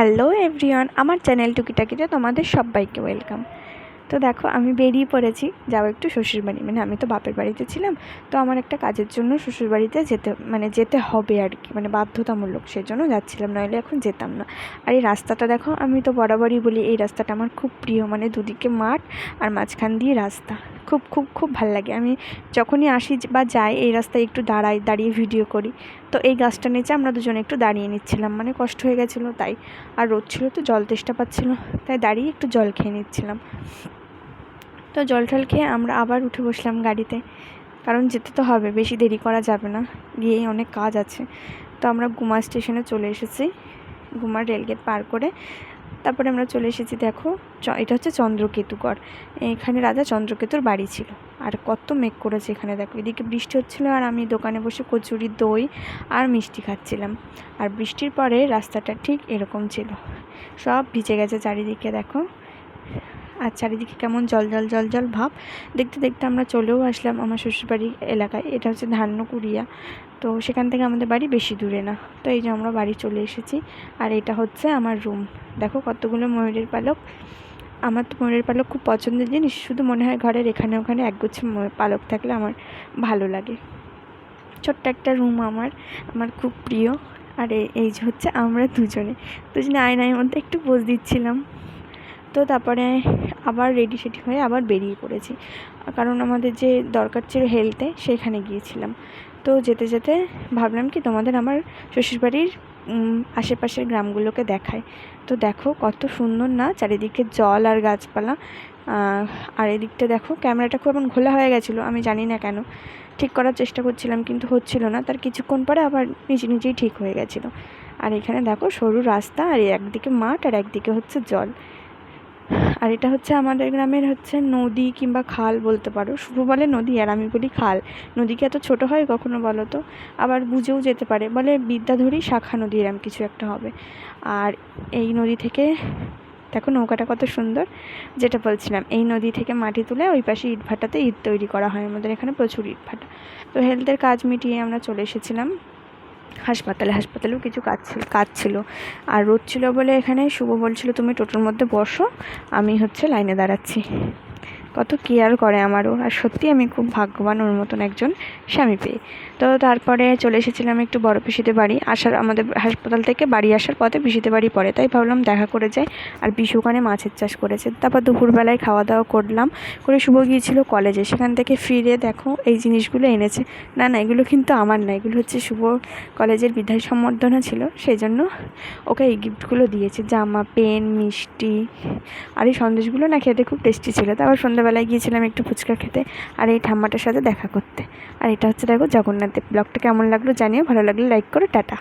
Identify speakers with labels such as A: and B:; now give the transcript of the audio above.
A: Hello everyone, আমার channel টুকিটাকিতে তোমাদের সবাইকে ওয়েলকাম। তো দেখো, আমি বেরিয়ে পড়েছি, যাও একটু শ্বশুরবাড়ি। মানে আমি তো বাপের বাড়িতে ছিলাম, তো আমার একটা কাজের জন্য শ্বশুরবাড়িতে যেতে মানে যেতে হবে আর কি মানে বাধ্যতামূলক সেজন্য যাচ্ছিলাম, নইলে এখন যেতাম না। আর এই রাস্তাটা দেখো, আমি তো বরাবরই বলি, এই রাস্তাটা আমার খুব প্রিয় মানে দুদিকে মাঠ আর মাঝখান দিয়ে রাস্তা। খুব খুব খুব ভালো লাগে। আমি যখনই আসি বা যাই, এই রাস্তায় একটু দাঁড়াই, দাঁড়িয়ে ভিডিও করি। তো এই গাছটা নিচে আমরা দুজনে একটু দাঁড়িয়ে নিচ্ছিলাম। মানে কষ্ট হয়ে গেছিল, তাই। আর রোদ ছিল তো, জল তেষ্টা পাচ্ছিলো। তাই দাঁড়িয়ে একটু জল খেয়ে নিচ্ছিলাম। তো জল টল খেয়ে আমরা আবার উঠে বসলাম গাড়িতে। কারণ যেতে তো হবে, বেশি দেরি করা যাবে না। গিয়েই অনেক কাজ আছে। তো আমরা গুমা স্টেশনে চলে এসেছি। গুমার রেলগেট পার করে তারপরে আমরা চলে এসেছি, দেখো এটা হচ্ছে চন্দ্রকেতুগড়। এখানে রাজা চন্দ্রকেতুর বাড়ি ছিল। আর কত মেঘ করেছে এখানে, দেখো, এদিকে বৃষ্টি হচ্ছিল আর আমি দোকানে বসে কচুরি, দই আর মিষ্টি খাচ্ছিলাম। আর বৃষ্টির পরে রাস্তাটা ঠিক এরকম ছিল। সব ভিজে গেছে চারিদিকে, দেখো। আর চারিদিকে কেমন জল জল জল জল ভাব। দেখতে দেখতে আমরা চলেও আসলাম আমার শ্বশুরবাড়ি এলাকায়। এটা হচ্ছে ধান্যকুড়িয়া। তো সেখান থেকে আমাদের বাড়ি বেশি দূরে না। তো এই যে আমরা বাড়ি চলে এসেছি। আর এটা হচ্ছে আমার রুম দেখো কতগুলো ময়ূরের পালক। আমার তো ময়ূরের পালক খুব পছন্দের জিনিস। শুধু মনে হয় ঘরের এখানে, ওখানে একগুচ্ছ পালক থাকলে আমার ভালো লাগে। ছোট্ট একটা রুম আমার আমার খুব প্রিয়। আর এই যে হচ্ছে আমরা দুজনে। দুজনে আয়নায় মধ্যে একটু পোজ দিচ্ছিলাম। তো তারপরে আবার রেডি সেডি হয়ে আবার বেরিয়ে পড়েছি। কারণ আমাদের যে দরকার ছিল হেলতে সেখানে গিয়েছিলাম। তো যেতে যেতে ভাবলাম কি তোমাদের আমার শ্বশুরবাড়ির আশেপাশের গ্রামগুলোকে দেখায় তো দেখো কত সুন্দর না চারিদিকে জল আর গাছপালা। আর এদিকটা দেখো ক্যামেরাটা খুব এখন ঘোলা হয়ে গেছিল, আমি জানি না কেন। ঠিক করার চেষ্টা করছিলাম কিন্তু হচ্ছিল না, তার কিছুক্ষণ পরে আবার নিজে নিজেই ঠিক হয়ে গেছিল। আর এখানে দেখো সরু রাস্তা আর একদিকে মাঠ আর একদিকে হচ্ছে জল। আর এটা হচ্ছে আমাদের গ্রামের হচ্ছে নদী কিংবা খাল বলতে পারো। শুভ বলে নদী আর আমি বলি খাল। নদী কি এত ছোটো হয় কখনো বলো তো? আবার বুঝেও যেতে পারে। বলে বিদ্যাধরী শাখা নদী এরম কিছু একটা হবে। আর এই নদী থেকে, দেখো নৌকাটা কত সুন্দর। যেটা বলছিলাম, এই নদী থেকে মাটি তুলে ওই পাশে ইটভাটাতে ইট তৈরি করা হয়। আমাদের এখানে প্রচুর ইটভাটা। তো হেলথের কাজ মিটিয়ে আমরা চলে এসেছিলাম। হাসপাতালে, হাসপাতালেও কিছু কাজ ছিল কাজ ছিল। আর রোদ ছিল বলে এখানে শুভ বলছিল, তুমি টোটোর মধ্যে বসো, আমি হচ্ছে লাইনে দাঁড়াচ্ছি। কত কেয়ার করে আমারও। আর সত্যি আমি খুব ভাগ্যবান ওর মতন একজন স্বামী পেয়ে। তো তারপরে চলে এসেছিলাম একটু বড় পিসিতে বাড়ি। আসার আমাদের হাসপাতাল থেকে বাড়ি আসার পথে পিসিতে বাড়ি পড়ে। তাই ভাবলাম দেখা করে যাই। আর পিসু ওখানে মাছের চাষ করেছে। তারপর দুপুরবেলায় খাওয়া দাওয়া করলাম। করে শুভ গিয়েছিল কলেজে সেখান থেকে ফিরে দেখো এই জিনিসগুলো এনেছে। না না, এগুলো কিন্তু আমার না। এগুলো হচ্ছে শুভ কলেজের বিদায় সম্বর্ধনা ছিল। সেই জন্য ওকে এই গিফটগুলো দিয়েছে। জামা, পেন, মিষ্টি। আর এই সন্দেশগুলো না খেতে খুব টেস্টি ছিল। তারপর সন্ধ্যাবেলায় গিয়েছিলাম একটু ফুচকা খেতে আর এই ঠাম্মাটার সাথে দেখা করতে। আর এটা হচ্ছে দেখো জগন্নাথ দেব। ব্লগটা কেমন লাগল জানিও, ভালো লাগলে লাইক করো, টাটা।